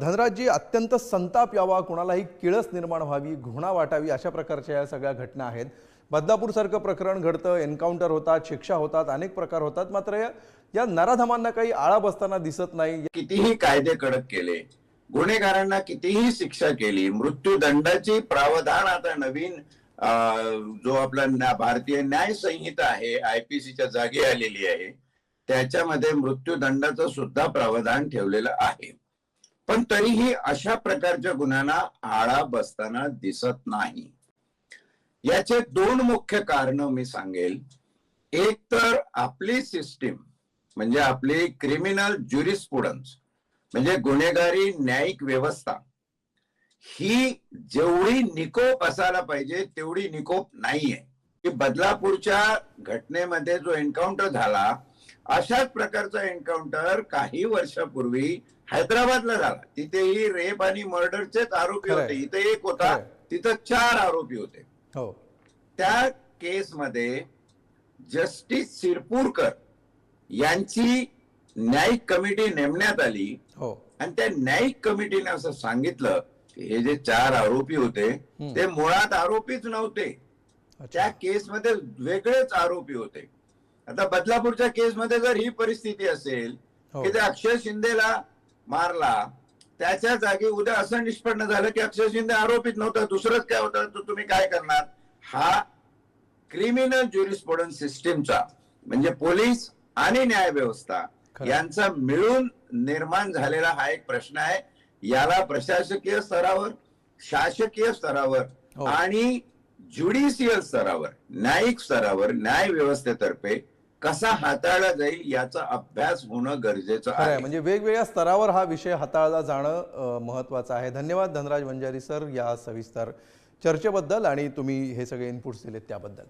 धनराजजी अत्यंत संताप यावा कुणालाही किळस निर्माण व्हावी घृणा वाटावी अशा प्रकारच्या या सगळ्या घटना आहेत. बदलापूरसारखं प्रकरण घडतं एन्काउंटर होतात शिक्षा होतात अनेक प्रकार होतात. मात्र या- नराधमांना काही आळा बसताना दिसत नाही. कितीही कायदे कडक केले गुन्हेगारांना कितीही शिक्षा केली मृत्यूदंडाची प्रावधान आता नवीन जो आपला न्या- भारतीय न्याय संहिता आहे आयपीसीच्या जागी आलेली आहे त्याच्यामध्ये मृत्यूदंडाचं सुद्धा प्रावधान ठेवलेलं आहे. पण तरीही अशा प्रकारच्या गुन्ह्यांना आळा बसताना दिसत नाही. याचे दोन मुख्य कारण मी सांगेल. एक तर आपली सिस्टीम म्हणजे आपली क्रिमिनल ज्युरिस्पुडन्स म्हणजे गुन्हेगारी न्यायिक व्यवस्था ही जेवढी निकोप असायला पाहिजे तेवढी निकोप नाहीये. की बदलापूरच्या घटनेमध्ये जो एन्काउंटर झाला अशाच प्रकारचा एन्काउंटर काही वर्षापूर्वी हैदराबादला झाला. तिथेही रेप आणि मर्डरचेच आरोपी. होते. इथे एक होता. तिथं चार आरोपी होते. हो. त्या केसमध्ये जस्टिस सिरपूरकर यांची न्यायिक कमिटी नेमण्यात आली. हो. आणि त्या न्यायिक कमिटीने असं सांगितलं की हे जे चार आरोपी होते ते मुळात आरोपीच नव्हते. त्या केसमध्ये वेगळेच आरोपी होते. आता बदलापूरच्या केसमध्ये जर ही परिस्थिती असेल हो. की ते अक्षय शिंदेला मारला त्याच्या जागी उद्या असं निष्पन्न झालं की अक्षय शिंदे आरोपीत नव्हता दुसरंच काय होतं तर तुम्ही काय करणार हा क्रिमिनल ज्युरिस्प्रुडन्स सिस्टीमचा म्हणजे पोलीस आणि न्याय व्यवस्था. यांचा मिळून निर्माण झालेला हा एक प्रश्न आहे याला प्रशासकीय स्तरावर शासकीय स्तरावर हो. आणि ज्युडिशियल स्तरावर न्यायिक स्तरावर न्याय व्यवस्थेतर्फे कसा हाताळला जाईल याचा अभ्यास होणं गरजेचं आहे. म्हणजे वेगवेगळ्या स्तरावर हा विषय हाताळला जाणं अ, महत्त्वाचं आहे. धन्यवाद धनराज वंजारी सर या सविस्तर चर्चेबद्दल आणि तुम्ही हे सगळे इनपुट्स दिलेत त्याबद्दल.